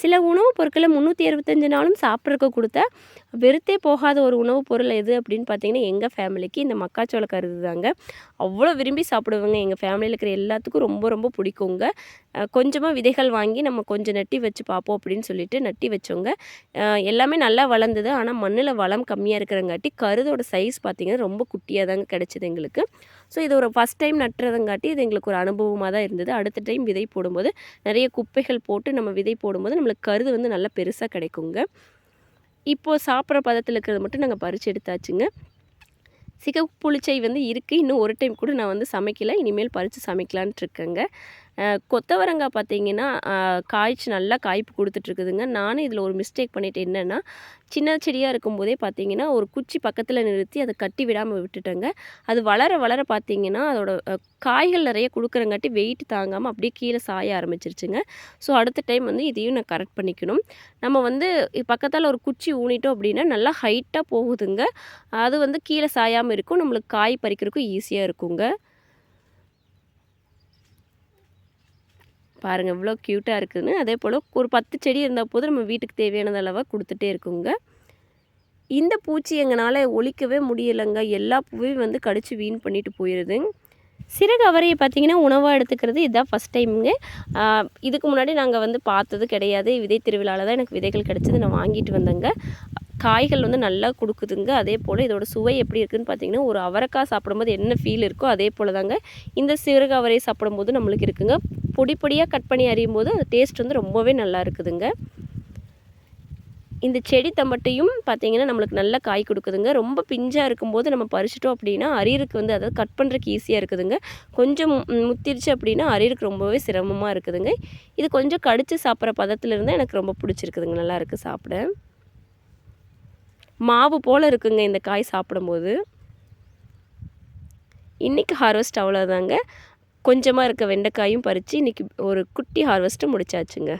சில உணவுப் பொருட்களை முந்நூற்றி அறுபத்தஞ்சு நாளும் சாப்பிட்றக்கு கொடுத்தா வெறுத்தே போகாத ஒரு உணவுப் பொருள் எது அப்படின்னு பார்த்தீங்கன்னா எங்கள் ஃபேமிலிக்கு இந்த மக்காச்சோள கருது தாங்க அவ்வளோ விரும்பி சாப்பிடுவேங்க. எங்கள் ஃபேமிலியில் இருக்கிற எல்லாத்துக்கும் ரொம்ப ரொம்ப பிடிக்குங்க. கொஞ்சமாக விதைகள் வாங்கி நம்ம கொஞ்சம் நட்டி வச்சு பார்ப்போம் அப்படின்னு சொல்லிட்டு நட்டி வச்சோங்க. எல்லாமே நல்லா வளர்ந்தது. ஆனால் மண்ணில் வளம் கம்மியாக இருக்கிறங்காட்டி கருதோட சைஸ் பார்த்திங்கன்னா ரொம்ப குட்டியாக தாங்க கிடச்சிது எங்களுக்கு. ஸோ இது ஒரு ஃபஸ்ட் டைம் நட்டுறதுங்காட்டி இது எங்களுக்கு ஒரு அனுபவமாக தான் இருந்தது. அடுத்த டைம் விதை போடும்போது நிறைய குப்பைகள் போட்டு நம்ம விதை போடும்போது நம்மளுக்கு கருது வந்து நல்லா பெருசாக கிடைக்குங்க. இப்போது சாப்பிட்ற பதத்தில் இருக்கிறது மட்டும் நாங்கள் பறித்து எடுத்தாச்சுங்க. சிகப்பு புளிச்சை வந்து இருக்குது இன்னும் ஒரு டைம் கூட நான் வந்து சமைக்கலை. இனிமேல் பறித்து சமைக்கலான்ட்டு இருக்கேங்க. கொத்தவரங்காய் பார்த்தீங்கன்னா காய்ச்சி நல்லா காய்ப்பு கொடுத்துட்ருக்குதுங்க. நானும் இதில் ஒரு மிஸ்டேக் பண்ணிவிட்டு என்னென்னா சின்ன செடியாக இருக்கும்போதே பார்த்தீங்கன்னா ஒரு குச்சி பக்கத்தில் நிறுத்தி அதை கட்டி விடாமல் விட்டுட்டேங்க. அது வளர வளர பார்த்தீங்கன்னா அதோட காய்கள் நிறைய கொடுக்குறங்காட்டி வெயிட் தாங்காமல் அப்படியே கீழே சாய ஆரம்பிச்சிருச்சுங்க. ஸோ அடுத்த டைம் வந்து இதையும் நான் கரெக்ட் பண்ணிக்கணும். நம்ம வந்து பக்கத்தில் ஒரு குச்சி ஊனிட்டோம் அப்படின்னா நல்லா ஹைட்டாக போகுதுங்க. அது வந்து கீழே சாயாமல் இருக்கும். நம்மளுக்கு காய் பறிக்கிறதுக்கும் ஈஸியாக இருக்குங்க. பாருங்கள் இவ்வளோ க்யூட்டாக இருக்குதுன்னு. அதே போல் ஒரு பத்து செடி இருந்தால் போதும் நம்ம வீட்டுக்கு தேவையானது அளவாக கொடுத்துட்டே இருக்குங்க. இந்த பூச்சி எங்களால் ஒழிக்கவே முடியலைங்க. எல்லா பூவையும் வந்து கடித்து வீண் பண்ணிட்டு போயிடுது சிறகு அவரையை பார்த்தீங்கன்னா உணவாக எடுத்துக்கிறது இதுதான் ஃபஸ்ட் டைமுங்க இதுக்கு முன்னாடி நாங்கள் வந்து பார்த்தது கிடையாது. விதை திருவிழாவில் தான் எனக்கு விதைகள் கிடச்சிது. நான் வாங்கிட்டு வந்தேங்க. காய்கள் வந்து நல்லா கொடுக்குதுங்க. அதே போல் இதோட சுவை எப்படி இருக்குதுன்னு பார்த்தீங்கன்னா ஒரு அவரைக்காய் சாப்பிடும்போது என்ன ஃபீல் இருக்கோ அதே போல் தாங்க இந்த சிறகு அவரையை சாப்பிடும்போது நம்மளுக்கு இருக்குங்க. பொடி பொடியாக கட் பண்ணி அறியும் போது அந்த டேஸ்ட் வந்து ரொம்பவே நல்லா இருக்குதுங்க. இந்த செடி தம்பட்டையும் பார்த்திங்கன்னா நம்மளுக்கு நல்ல காய் கொடுக்குதுங்க. ரொம்ப பிஞ்சாக இருக்கும்போது நம்ம பறிச்சிட்டோம் அப்படின்னா அரியருக்கு வந்து அதாவது கட் பண்ணுறதுக்கு ஈஸியாக இருக்குதுங்க. கொஞ்சம் முத்திருச்சு அப்படின்னா அரியருக்கு ரொம்பவே சிரமமாக இருக்குதுங்க. இது கொஞ்சம் கடித்து சாப்பிட்ற பதத்தில் இருந்தால் எனக்கு ரொம்ப பிடிச்சிருக்குதுங்க. நல்லாயிருக்கு சாப்பிட. மாவு போல் இருக்குங்க இந்த காய் சாப்பிடும்போது. இன்றைக்கி ஹார்வெஸ்ட் அவ்வளோதாங்க கொஞ்சமாக இருக்க வெண்டைக்காயும் பறித்து இன்றைக்கி ஒரு குட்டி ஹார்வெஸ்ட்டு முடிச்சாச்சுங்க.